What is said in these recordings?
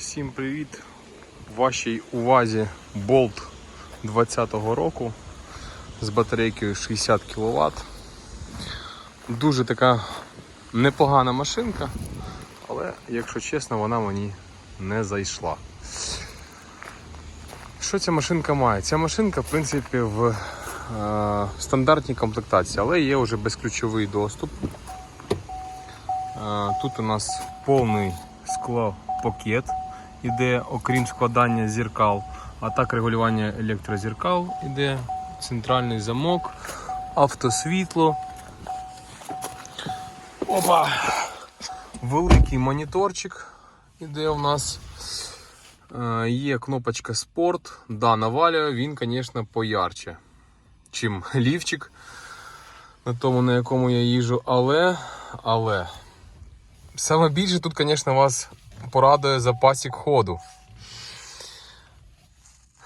Всім привіт! В вашій увазі Bolt 20-го року з батарейкою 60 кВт. Дуже така непогана машинка, але, якщо чесно, вона мені не зайшла. Що ця машинка має? Ця машинка, в принципі, в е, стандартній комплектації, але є вже безключовий доступ. Е, Тут у нас повний склопакет іде, окрім складання зеркал, а так регулювання електрозеркал іде, центральний замок, автосвітло. Опа! Великий моніторчик іде у нас. Е, Є кнопочка спорт. Да, навалює він, звісно, поярче, чим лівчик на тому, на якому я їжу, але, але. Саме більше тут, звісно, вас порадує запасик ходу.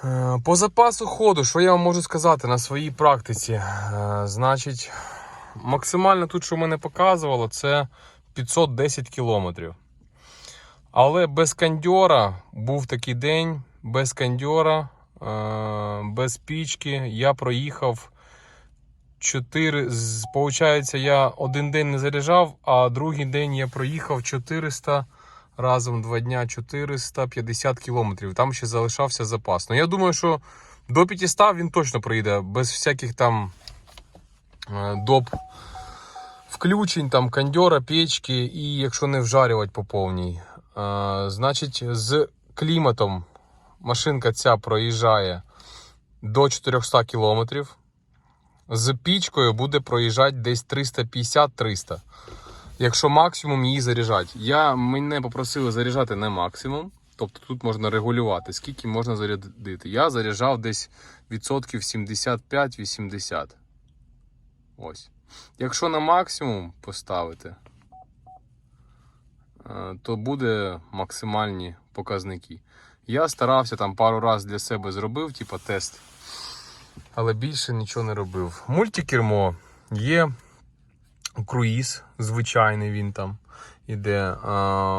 Е, По запасу ходу, що я вам можу сказати на своїй практиці? Е, Значить, максимально тут, що мене показувало, це 510 кілометрів. Але без кондьора був такий день, без кондьора, е, без пічки я проїхав 4, з- получається, я один день не заряджав, а другий день я проїхав 400 разом два дня 450 кілометрів. Там ще залишався запас. Ну я думаю, що до 500 він точно проїде, без всяких там е, доп включень, там кондьора, печки і якщо не вжарювати по повній. Е, Значить, з кліматом машинка ця проїжджає до 400 кілометрів. З пічкою буде проїжджати десь 350-300. Якщо максимум її заряджати. Я, мене попросили заряджати не максимум. Тобто тут можна регулювати, скільки можна зарядити. Я заряджав десь відсотків 75-80. Ось. Якщо на максимум поставити, е, то буде максимальні показники. Я старався там пару разів для себе зробив, типа тест але більше нічого не робив. Мультикермо є круїз, звичайний він там іде.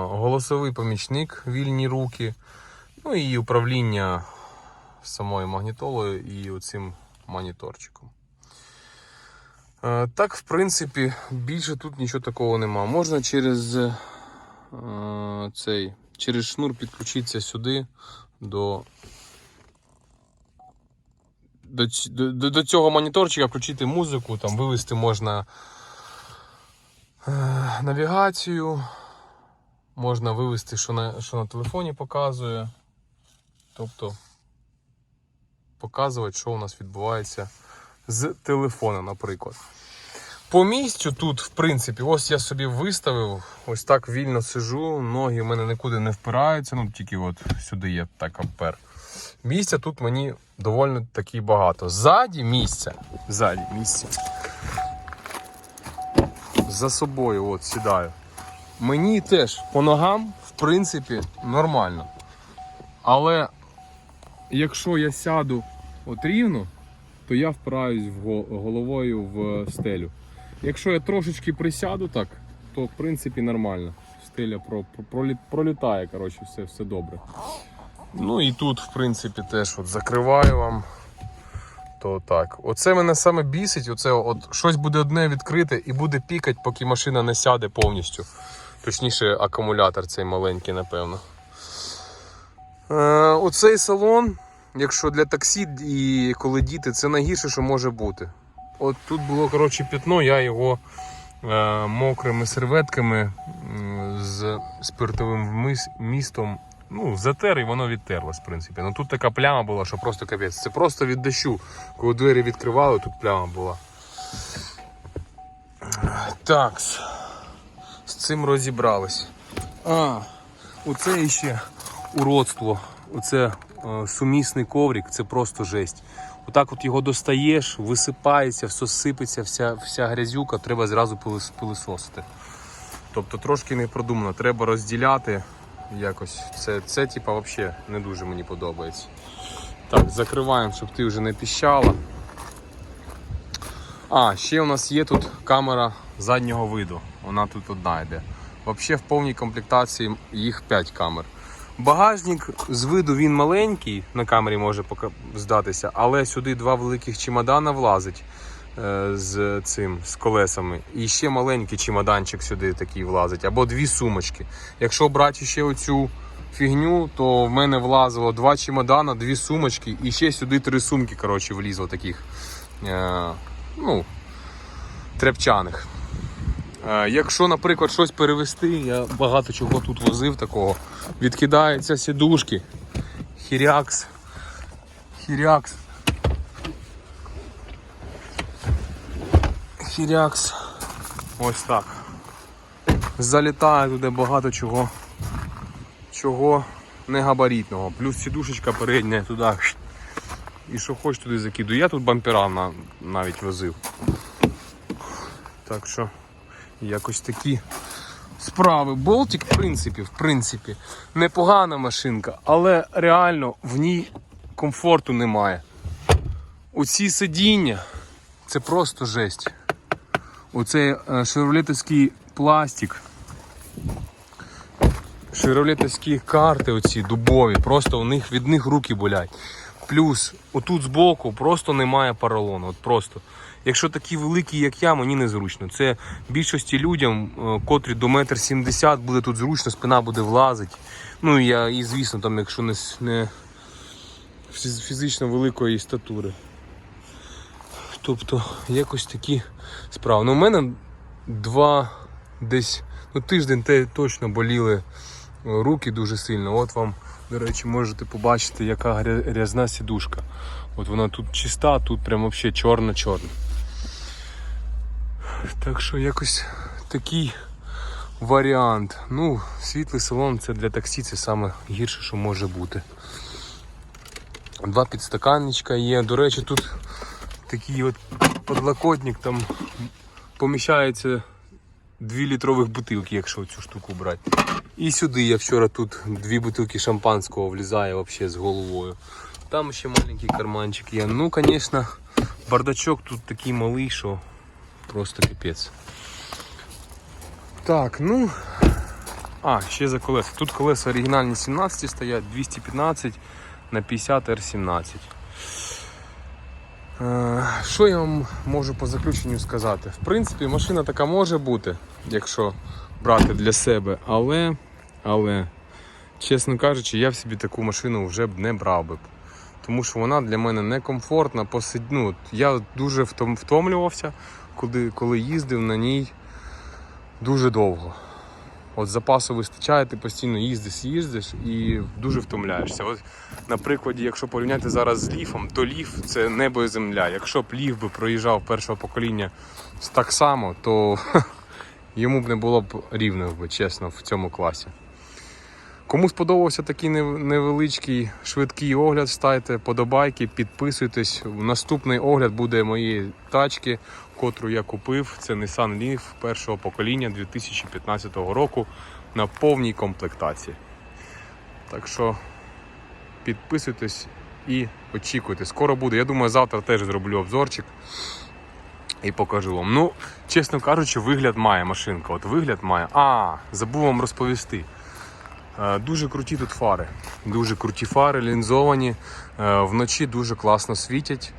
Голосовий помічник, вільні руки. Ну і управління самою магнітолою і оцим моніторчиком. Так, в принципі, більше тут нічого такого нема. Можна через е, цей, через шнур підключитися сюди до до, до, до- цього моніторчика включити музику, там вивести можна навігацію, можна вивести, що на, що на телефоні показує. Тобто показувати, що у нас відбувається з телефона, наприклад. По місцю тут, в принципі, ось я собі виставив, ось так вільно сижу, ноги в мене нікуди не впираються, ну тільки от сюди є так обпер. Місця тут мені доволі таки багато. Ззаді місця. Ззаді місця. За собою от сідаю. Мені теж по ногам, в принципі, нормально. Але якщо я сяду от рівно, то я впираюсь головою в стелю. Якщо я трошечки присяду так, то в принципі нормально. Стеля про, про, пролітає, коротше, все, все добре. Ну і тут, в принципі, теж от закриваю вам. То так. Оце мене саме бісить. Оце от щось буде одне відкрите і буде пікати, поки машина не сяде повністю. Точніше, акумулятор цей маленький, напевно. Е, оцей салон, якщо для таксі і коли діти, це найгірше, що може бути. От тут було коротше, пятно, я його е, мокрими серветками з спиртовим вмис- містом ну, затер і воно відтерлось, в принципі. Ну тут така пляма була, що просто капець. Це просто від дощу. Коли двері відкривали, тут пляма була. Так. З цим розібрались. А, оце ще уродство. Оце е, сумісний коврик, це просто жесть. Отак от його достаєш, висипається, все сипеться, вся, вся грязюка, треба зразу пилис- пилисосити. Тобто трошки не продумано, треба розділяти якось. Це, це типа, взагалі не дуже мені подобається. Так, закриваємо, щоб ти вже не піщала. А, ще у нас є тут камера заднього виду. Вона тут одна йде. Взагалі в повній комплектації їх 5 камер. Багажник з виду він маленький, на камері може здатися, але сюди два великих чемодана влазить з цим, з колесами. І ще маленький чемоданчик сюди такий влазить, або дві сумочки. Якщо брати ще оцю фігню, то в мене влазило два чемодана, дві сумочки і ще сюди три сумки, коротше, влізло таких. Е, ну, тряпчаних. Е, Якщо, наприклад, щось перевести, я багато чого тут возив такого. Відкидаються сідушки. Хірякс. Хірякс. Хірякс. Ось так. Залітає туди багато чого. Чого негабаритного. Плюс сідушечка передня туди. І що хоч туди закидую. Я тут бампера на- навіть возив. Так що якось такі справи. Болтик, в принципі, в принципі, непогана машинка, але реально в ній комфорту немає. Оці сидіння це просто жесть. Оцей е, шевролетовський пластик. Шевролетовські карти оці дубові, просто у них від них руки болять. Плюс отут збоку просто немає поролону. От просто. Якщо такі великі, як я, мені незручно. Це більшості людям, е, котрі до метр сімдесят, буде тут зручно, спина буде влазити. Ну я, і звісно, там, якщо не, не фізично великої статури. Тобто якось такі справи. Ну, у мене два десь ну, тиждень те точно боліли е, руки дуже сильно. От вам, до речі, можете побачити, яка гря- грязна сідушка. От вона тут чиста, тут прям взагалі чорна-чорна. Так що якось такий варіант. Ну, світлий салон це для таксі це саме гірше, що може бути. Два підстаканничка є. До речі, тут такий от подлокотник, там поміщається 2 літрових бутилки, якщо цю штуку брати. І сюди я вчора тут дві бутилки шампанського влізає взагалі з головою. Там ще маленький карманчик є. Ну, звісно, бардачок тут такий малий, що просто капець. Так, ну. А, ще за колеса. Тут колеса оригінальні 17 стоять, 215 на 50 R17. Е, Що я вам можу по заключенню сказати? В принципі, машина така може бути, якщо брати для себе, але, але, чесно кажучи, я в собі таку машину вже б не брав би. Тому що вона для мене некомфортна. Посид... Ну, я дуже втом- втомлювався, коли, коли їздив на ній дуже довго. От запасу вистачає, ти постійно їздиш, їздиш і дуже втомляєшся. От, на прикладі, якщо порівняти зараз з ліфом, то ліф це небо і земля. Якщо б ліф би проїжджав першого покоління так само, то йому б не було б рівних чесно, в цьому класі. Кому сподобався такий невеличкий швидкий огляд, ставте подобайки, підписуйтесь. Наступний огляд буде моєї тачки, котру я купив. Це Nissan Leaf першого покоління 2015 року на повній комплектації. Так що підписуйтесь і очікуйте. Скоро буде. Я думаю, завтра теж зроблю обзорчик і покажу вам. Ну, чесно кажучи, вигляд має машинка. От вигляд має. А, забув вам розповісти. Е, Дуже круті тут фари. Дуже круті фари, лінзовані. Е, Вночі дуже класно світять.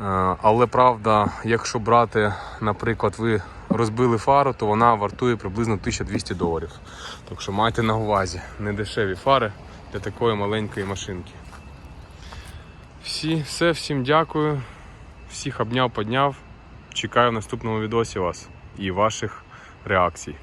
Е, Але правда, якщо брати, наприклад, ви розбили фару, то вона вартує приблизно 1200 доларів. Так що майте на увазі не дешеві фари для такої маленької машинки. Всі, все, всім дякую. Всіх обняв, подняв. Чекаю в наступному відосі вас і ваших реакцій.